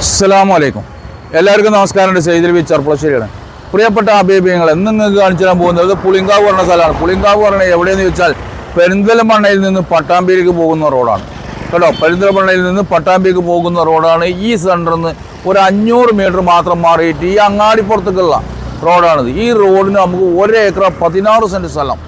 അസ്സലാമു അലൈക്കും എല്ലാവർക്കും നമസ്കാരം. സെയ്തിൽ ബി ചെറുപ്പളശ്ശേരിയാണ് പ്രിയപ്പെട്ട അഭിപ്രായങ്ങൾ എന്ന് നിങ്ങൾക്ക് കാണിച്ചു തരാൻ പോകുന്നത് പുളിങ്കാവ് പറഞ്ഞ സ്ഥലമാണ്. പുളിങ്കാവ് പറഞ്ഞ എവിടെയെന്ന് ചോദിച്ചാൽ പെരിന്തൽമണ്ണയിൽ നിന്ന് പട്ടാമ്പിയിലേക്ക് പോകുന്ന റോഡാണ്. കേട്ടോ പെരിന്തൽമണ്ണയിൽ നിന്ന് പട്ടാമ്പിയിലേക്ക് പോകുന്ന റോഡാണ്. ഈ സെന്ററിൽ നിന്ന് ഒരു അഞ്ഞൂറ് മീറ്റർ മാത്രം മാറിയിട്ട് ഈ അങ്ങാടിപ്പുറത്തേക്കുള്ള റോഡാണിത്. ഈ റോഡിന് നമുക്ക് ഒരു ഏക്കർ പതിനാറ് സെന്റ് സ്ഥലം.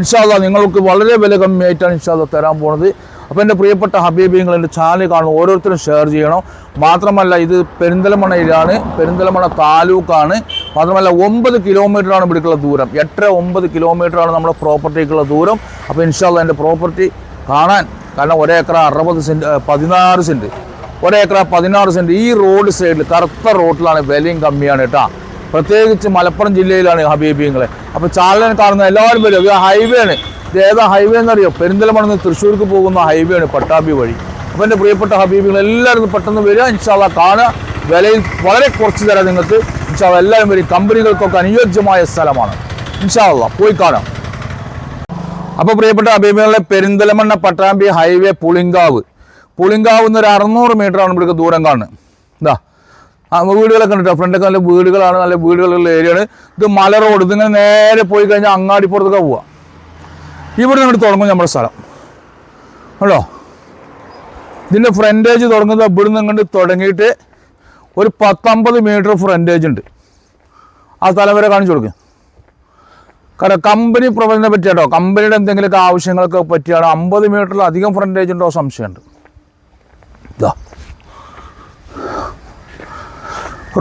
ഇൻഷാല്ല നിങ്ങൾക്ക് വളരെ വില കമ്മിയായിട്ടാണ് ഇൻഷാല്ല തരാൻ പോണത് അപ്പോൾ എന്റെ പ്രിയപ്പെട്ട ഹബീബിങ്ങൾ എന്റെ ചാനൽ കാണും ഓരോരുത്തരും ഷെയർ ചെയ്യണം. മാത്രമല്ല ഇത് പെരിന്തലമണയിലാണ് പെരിന്തലമണ താലൂക്കാണ്. മാത്രമല്ല ഒമ്പത് കിലോമീറ്ററാണ് ഇവിടേക്കുള്ള ദൂരം. എട്ടര ഒമ്പത് കിലോമീറ്ററാണ് നമ്മുടെ പ്രോപ്പർട്ടിക്കുള്ള ദൂരം. അപ്പോൾ ഇൻഷാല്ല എന്റെ പ്രോപ്പർട്ടി കാണാൻ. കാരണം ഒരേക്കറ അറുപത് സെന്റ് പതിനാറ് സെന്റ് ഒരേക്കറ പതിനാറ് സെന്റ് ഈ റോഡ് സൈഡിൽ കറുത്ത റോഡിലാണ് വിലയും കമ്മിയാണ് കേട്ടോ. പ്രത്യേകിച്ച് മലപ്പുറം ജില്ലയിലാണ് ഹബീബിങ്ങളെ അപ്പോൾ ചാലനെ കാണുന്ന എല്ലാവരും വരും ഹൈവേ ആണ്. ഇത് ഏതാ ഹൈവേ എന്നറിയോ? പെരിന്തൽമണ്ണ തൃശ്ശൂർക്ക് പോകുന്ന ഹൈവേ ആണ് പട്ടാമ്പി വഴി. അപ്പോൾ എന്റെ പ്രിയപ്പെട്ട ഹബീബികൾ എല്ലാവരും പെട്ടെന്ന് വരിക. ഇൻഷാല്ല കാണുക. വിലയിൽ വളരെ കുറച്ച് തരാം നിങ്ങൾക്ക്. ഇൻഷാല്ല എല്ലാവരും വരും കമ്പനികൾക്കൊക്കെ അനുയോജ്യമായ സ്ഥലമാണ്. ഇൻഷാല്ല പോയി കാണാം. അപ്പോൾ പ്രിയപ്പെട്ട അഭിമുഖങ്ങളെ പെരിന്തലമണ്ണ പട്ടാമ്പി ഹൈവേ പുളിങ്കാവ്. പുളിങ്കാവ് നിന്ന് ഒരു അറുന്നൂറ് മീറ്ററാണ് ഇവിടേക്ക് ദൂരം കാണുന്നത്. ആ വീടുകളൊക്കെ ഉണ്ട് ഫ്രണ്ടൊക്കെ നല്ല വീടുകളാണ് നല്ല വീടുകളുള്ള ഏരിയയാണ് ഇത് മല റോഡ് ഇതിങ്ങനെ നേരെ പോയി കഴിഞ്ഞാൽ അങ്ങാടിപ്പുറത്തൊക്കെ പോവാം. ഇവിടെ നിന്ന് തുടങ്ങും നമ്മുടെ സ്ഥലം. കേട്ടോ? ഇതിന്റെ ഫ്രണ്ടേജ് തുടങ്ങുന്നത് ഇവിടെ നിന്ന് ഇങ്ങോട്ട് തുടങ്ങിയിട്ട് ഒരു പത്തമ്പത് മീറ്റർ ഫ്രണ്ടേജ് ഉണ്ട്. ആ സ്ഥലം വരെ കാണിച്ചു കൊടുക്കും. കാരണം കമ്പനി പ്രൊഫൈലിനെ പറ്റിയാട്ടോ കമ്പനിയുടെ എന്തെങ്കിലുമൊക്കെ ആവശ്യങ്ങൾക്ക് പറ്റിയാണോ? അമ്പത് മീറ്ററിലധികം ഫ്രണ്ടേജ് ഉണ്ടോ? സംശയമുണ്ട്. ഇതാ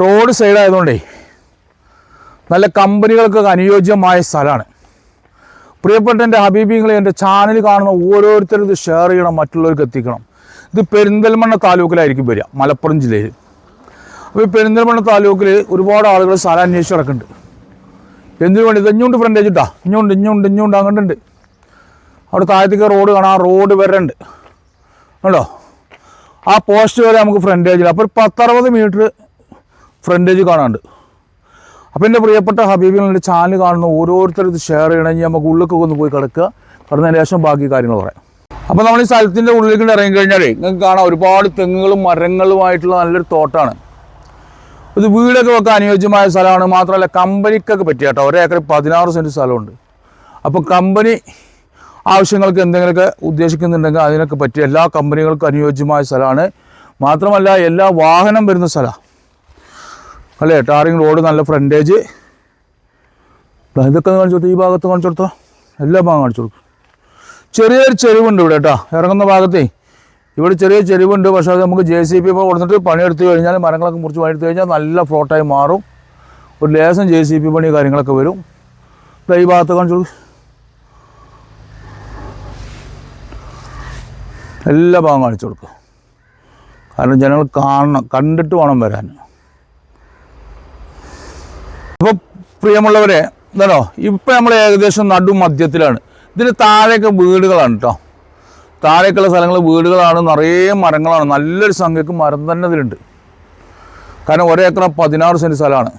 റോഡ് സൈഡ് ആയതുകൊണ്ടേ നല്ല കമ്പനികൾക്കൊക്കെ അനുയോജ്യമായ സ്ഥലമാണ്. പ്രിയപ്പെട്ട എന്റെ ഹബീബിങ്ങൾ എന്റെ ചാനൽ കാണുന്ന ഓരോരുത്തരും ഇത് ഷെയർ ചെയ്യണം മറ്റുള്ളവർക്ക് എത്തിക്കണം. ഇത് പെരിന്തൽമണ്ണ താലൂക്കിലായിരിക്കും വരിക മലപ്പുറം ജില്ലയിൽ. അപ്പോൾ ഈ പെരിന്തൽമണ്ണ താലൂക്കിൽ ഒരുപാട് ആളുകൾ സ്ഥലം അന്വേഷിച്ച് കിടക്കുന്നുണ്ട് എന്തിനു വേണ്ടി ഇത് ഇഞ്ഞുണ്ട് ഫ്രണ്ടേജ് ഇട്ടാ? ഇഞ്ഞുണ്ട് ഇഞ്ഞുണ്ട് ഇഞ്ഞുണ്ട് അങ്ങോട്ടുണ്ട്. അവിടെ താഴത്തേക്ക് റോഡ് കാണാം റോഡ് വരണ്ട്. കണ്ടോ? ആ പോസ്റ്റ് വരെ നമുക്ക് ഫ്രണ്ടേജിൽ അപ്പോൾ ഒരു പത്തറുപത് മീറ്റർ ഫ്രണ്ടേജ് കാണാണ്ട് അപ്പോൾ എന്റെ പ്രിയപ്പെട്ട ഹബീബികളുടെ ചാനൽ കാണുന്ന ഓരോരുത്തരും ഇത് ഷെയർ ചെയ്യണമെങ്കിൽ നമുക്ക് ഉള്ളിലൊക്കെ ഒന്ന് പോയി കിടക്കുക. കിടന്നതിന് ശേഷം ബാക്കി കാര്യങ്ങൾ പറയാം. അപ്പോൾ നമ്മൾ ഈ സ്ഥലത്തിന്റെ ഉള്ളിലേക്ക് ഇറങ്ങി കഴിഞ്ഞാൽ നിങ്ങൾക്ക് കാണാം ഒരുപാട് തെങ്ങുകളും മരങ്ങളുമായിട്ടുള്ള നല്ലൊരു തോട്ടാണ്. ഇത് വീടൊക്കെ വെക്കാൻ അനുയോജ്യമായ സ്ഥലമാണ്. മാത്രമല്ല കമ്പനിക്കൊക്കെ പറ്റിയ കേട്ടോ. ഒരേക്കർ പതിനാറ് സെന്റ് സ്ഥലമുണ്ട്. അപ്പോൾ കമ്പനി ആവശ്യങ്ങൾക്ക് എന്തെങ്കിലുമൊക്കെ ഉദ്ദേശിക്കുന്നുണ്ടെങ്കിൽ അതിനൊക്കെ പറ്റിയ എല്ലാ കമ്പനികൾക്കും അനുയോജ്യമായ സ്ഥലമാണ്. മാത്രമല്ല എല്ലാ വാഹനം വരുന്ന സ്ഥലമാണ് അല്ലേ? ടാറിങ് റോഡ് നല്ല ഫ്രണ്ടേജ്. ഇതൊക്കെ കാണിച്ചു കൊടുത്തു ഈ ഭാഗത്ത് കാണിച്ചു കൊടുത്തോ. എല്ലാ ഭാഗം കാണിച്ചു കൊടുക്കും. ചെറിയൊരു ചെരുവുണ്ട് ഇവിടെ കേട്ടോ. ഇറങ്ങുന്ന ഭാഗത്തേ. ഇവിടെ ചെറിയ ചെരുവുണ്ട്. പക്ഷേ അത് നമുക്ക് ജെ സി പി ഇപ്പോൾ കൊടുത്തിട്ട് പണിയെടുത്ത് കഴിഞ്ഞാൽ മരങ്ങളൊക്കെ മുറിച്ച് പണിയെടുത്ത് കഴിഞ്ഞാൽ നല്ല ഫ്ലോട്ടായി മാറും. ഒരു ലേസം ജെ സി പി പണി കാര്യങ്ങളൊക്കെ വരും. ഈ ഭാഗത്ത് കാണിച്ചു കൊടുക്കും. എല്ലാ ഭാഗം കാണിച്ചു കൊടുക്കും. കാരണം ജനങ്ങൾ കാണണം കണ്ടിട്ട് വേണം വരാൻ അപ്പോൾ പ്രിയമുള്ളവരെ എന്താണോ ഇപ്പം നമ്മൾ ഏകദേശം നടു മധ്യത്തിലാണ് ഇതിന് താഴെയൊക്കെ വീടുകളാണ് കേട്ടോ താഴേക്കുള്ള സ്ഥലങ്ങൾ വീടുകളാണ് നിറയെ മരങ്ങളാണ്. നല്ലൊരു സംഖ്യക്ക് മരം തന്നെ ഇതിലുണ്ട്. കാരണം ഒരേക്കറ പതിനാറ് സെന്റ് സ്ഥലമാണ്.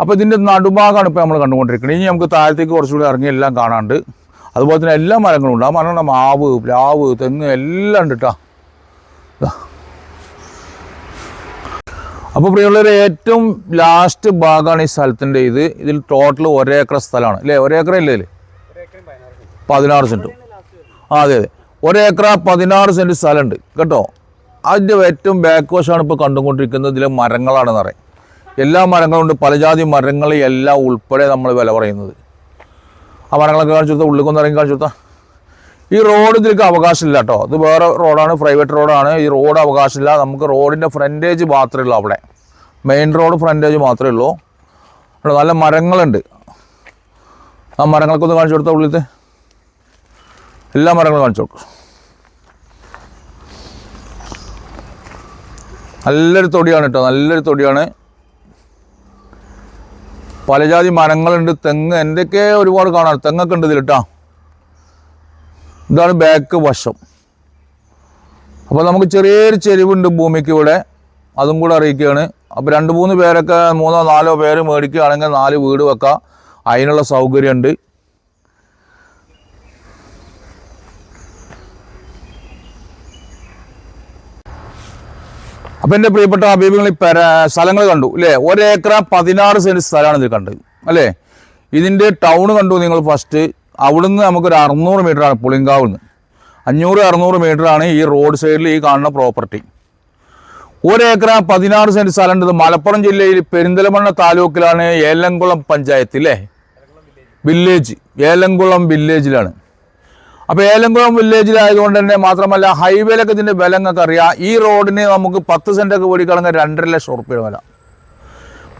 അപ്പോൾ ഇതിന്റെ നടുഭാഗമാണ് ഇപ്പോൾ നമ്മൾ കണ്ടുകൊണ്ടിരിക്കുന്നത്. ഇനി നമുക്ക് താഴത്തേക്ക് കുറച്ചുകൂടി ഇറങ്ങി എല്ലാം കാണാണ്ട് അതുപോലെ തന്നെ എല്ലാ മരങ്ങളും ഉണ്ട്. ആ മരങ്ങളുടെ മാവ് പ്ലാവ് തെങ്ങ് എല്ലാം ഉണ്ട് കേട്ടോ അപ്പോൾ പ്രിയമുള്ളവർ ഏറ്റവും ലാസ്റ്റ് ഭാഗമാണ് ഈ സ്ഥലത്തിന്റെ ഇത്. ഇതിൽ ടോട്ടൽ ഒരേക്കർ സ്ഥലമാണ്. അല്ലേ ഒരേക്കർ അല്ലേ ഇതിൽ പതിനാറ് സെന്റും. ആ അതെ അതെ. ഒരേക്കർ പതിനാറ് സെന്റ് സ്ഥലമുണ്ട്. കേട്ടോ? അതിന്റെ ഏറ്റവും ബാക്ക് വശമാണ് ഇപ്പോൾ കണ്ടുകൊണ്ടിരിക്കുന്നത്. ഇതിലെ മരങ്ങളാണെന്ന് പറയും. എല്ലാ മരങ്ങളുണ്ട് പലജാതി മരങ്ങൾ എല്ലാം ഉൾപ്പെടെ നമ്മൾ വില പറയുന്നത്. ആ മരങ്ങളൊക്കെ കാണിച്ചു കൊടുത്താൽ ഉള്ളിൽ കൊന്നിറങ്ങി കാണിച്ചു കൊടുത്താൽ ഈ റോഡ് ഇതിലേക്ക് അവകാശമില്ല കേട്ടോ ഇത് വേറെ റോഡാണ് പ്രൈവറ്റ് റോഡാണ് ഈ റോഡ് അവകാശമില്ല. നമുക്ക് റോഡിന്റെ ഫ്രണ്ടേജ് മാത്രമേ ഉള്ളൂ അവിടെ. മെയിൻ റോഡ് ഫ്രണ്ടേജ് മാത്രമേ ഉള്ളൂ. അവിടെ നല്ല മരങ്ങളുണ്ട്. ആ മരങ്ങൾക്കൊന്ന് കാണിച്ചു കൊടുത്താൽ ഉള്ളിലത്തെ? എല്ലാ മരങ്ങളും കാണിച്ചു കൊടുക്കും. നല്ലൊരു തൊടിയാണ് കേട്ടോ നല്ലൊരു തൊടിയാണ്. പലജാതി മരങ്ങളുണ്ട്. തെങ്ങ്. എന്തൊക്കെ ഒരുപാട് കാണാൻ തെങ്ങൊക്കെ ഉണ്ട് ഇതിൽ കേട്ടോ ഇതാണ് ബാക്ക് വശം. അപ്പോൾ നമുക്ക് ചെറിയൊരു ചെരിവുണ്ട് ഭൂമിക്ക് ഇവിടെ. അതും കൂടെ അറിയിക്കുകയാണ്. അപ്പോൾ രണ്ട് മൂന്ന് പേരൊക്കെ മൂന്നോ നാലോ പേര് മേടിക്കുകയാണെങ്കിൽ നാല് വീട് വെക്കാം. അതിനുള്ള സൗകര്യമുണ്ട്. അപ്പം എന്റെ പ്രിയപ്പെട്ട അഭിമുഖങ്ങൾ ഈ പെര സ്ഥലങ്ങൾ കണ്ടു അല്ലേ? ഒരേക്കറ പതിനാറ് സെന്റ് സ്ഥലമാണ് ഇത് കണ്ടത് അല്ലേ? ഇതിന്റെ ടൗൺ കണ്ടു നിങ്ങൾ ഫസ്റ്റ് അവിടുന്ന് നമുക്കൊരു അറുന്നൂറ് മീറ്ററാണ് പുളിങ്കാവിൽ നിന്ന് അഞ്ഞൂറ് അറുന്നൂറ് മീറ്ററാണ് ഈ റോഡ് സൈഡിൽ ഈ കാണുന്ന പ്രോപ്പർട്ടി ഒരേക്കറ പതിനാറ് സെന്റ് സ്ഥലമുണ്ട്. മലപ്പുറം ജില്ലയിൽ പെരിന്തൽമണ്ണ താലൂക്കിലാണ് ഏലംകുളം പഞ്ചായത്ത് അല്ലേ വില്ലേജ് ഏലംകുളം വില്ലേജിലാണ് അപ്പോൾ ഏലംകുളം വില്ലേജിലായതുകൊണ്ട് തന്നെ മാത്രമല്ല ഹൈവേയിലൊക്കെ ഇതിന്റെ വില നിങ്ങൾക്ക് അറിയാം. ഈ റോഡിന് നമുക്ക് പത്ത് സെന്റൊക്കെ മേടിക്കുകയാണെങ്കിൽ രണ്ടര ലക്ഷം ഉറുപ്പിയുടെ വില.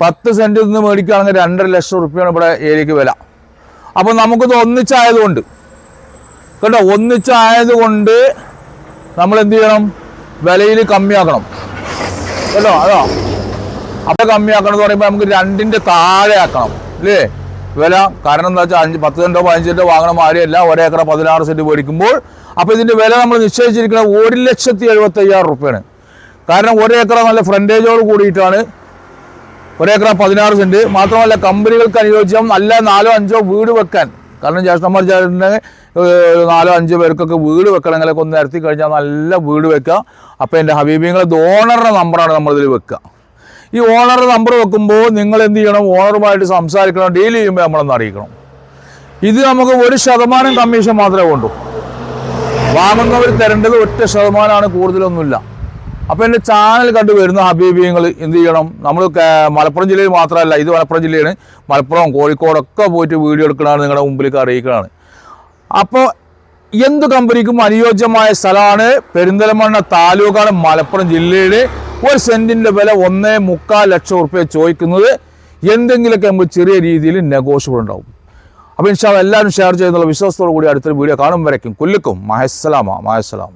പത്ത് സെന്റിൽ നിന്ന് മേടിക്കുകയാണെങ്കിൽ രണ്ടര ലക്ഷം ഉറുപ്പിയാണ് ഇവിടെ ഏരിയക്ക് വില. അപ്പോൾ നമുക്കിത് ഒന്നിച്ചായതുകൊണ്ട്. കേട്ടോ ഒന്നിച്ചായതുകൊണ്ട് നമ്മൾ എന്ത് ചെയ്യണം? വിലയിൽ കമ്മിയാക്കണം. കേട്ടോ അതോ? അപ്പോൾ കമ്മിയാക്കണം എന്ന് പറയുമ്പോൾ നമുക്ക് രണ്ടിന്റെ താഴെ ആക്കണം. അല്ലേ? വില കാരണം എന്താ വെച്ചാൽ അഞ്ച് പത്ത് സെന്റോ പതിനഞ്ച് സെന്റോ വാങ്ങണ മാതിരിയല്ല. ഒരേക്കറ പതിനാറ് സെന്റ് മേടിക്കുമ്പോൾ അപ്പോൾ ഇതിന്റെ വില നമ്മൾ നിശ്ചയിച്ചിരിക്കുന്നത് ഒരു ലക്ഷത്തി എഴുപത്തി അയ്യായിരം റുപ്യാണ്. കാരണം ഒരേക്കറ നല്ല ഫ്രണ്ടേജോട് കൂടിയിട്ടാണ് ഒരേക്കറ പതിനാറ് സെന്റ്. മാത്രമല്ല കമ്പനികൾക്ക് അനുയോജ്യം നല്ല നാലോ അഞ്ചോ വീട് വെക്കാൻ. കാരണം ജ്യേഷ്ഠന്മാർ ചേട്ടന് നാലോ അഞ്ചോ പേർക്കൊക്കെ വീട് വെക്കണമെങ്കിലൊക്കെ ഒന്ന് നിരത്തി കഴിഞ്ഞാൽ നല്ല വീട് വെക്കാം അപ്പോൾ എന്റെ ഹബീബിങ്ങളെ ഓണറുടെ നമ്പറാണ് നമ്മളിതിൽ വെക്കുക. ഈ ഓണറുടെ നമ്പർ വെക്കുമ്പോൾ നിങ്ങൾ എന്ത് ചെയ്യണം? ഓണറുമായിട്ട് സംസാരിക്കണം ഡീൽ ചെയ്യുമ്പോൾ നമ്മളൊന്ന് അറിയിക്കണം. ഇത് നമുക്ക് ഒരു ശതമാനം കമ്മീഷൻ മാത്രമേ കൊണ്ടു. വാങ്ങുന്നവർ തരേണ്ടത് ഒറ്റ ശതമാനമാണ് കൂടുതലൊന്നുമില്ല. അപ്പോൾ എന്റെ ചാനൽ കണ്ടു വരുന്ന ഹബീബിയങ്ങൾ എന്ത് ചെയ്യണം? നമ്മൾ മലപ്പുറം ജില്ലയിൽ മാത്രമല്ല ഇത് മലപ്പുറം ജില്ലയാണ്. മലപ്പുറം കോഴിക്കോടൊക്കെ പോയിട്ട് വീഡിയോ എടുക്കണതാണ് നിങ്ങളുടെ മുമ്പിലേക്ക് അറിയിക്കണതാണ്. അപ്പോൾ എന്ത് കമ്പനിക്കും അനുയോജ്യമായ സ്ഥലമാണ് പെരിന്തൽമണ്ണ താലൂക്കാണ് മലപ്പുറം ജില്ലയുടെ. ഒരു സെന്റിന്റെ വില ഒന്നേ മുക്കാൽ ലക്ഷം റുപ്യ ചോദിക്കുന്നത് എന്തെങ്കിലുമൊക്കെ നമുക്ക് ചെറിയ രീതിയിൽ നെഗോഷ്യബിൾ ഉണ്ടാവും. അപ്പോൾ ഇൻഷാ എല്ലാവരും ഷെയർ ചെയ്യുന്നുള്ള വിശ്വാസത്തോടു കൂടി അടുത്തൊരു വീഡിയോ കാണും വരയ്ക്കും. കൊല്ലിക്കും. മഹസ്സലാമ. മഹസ്സലാം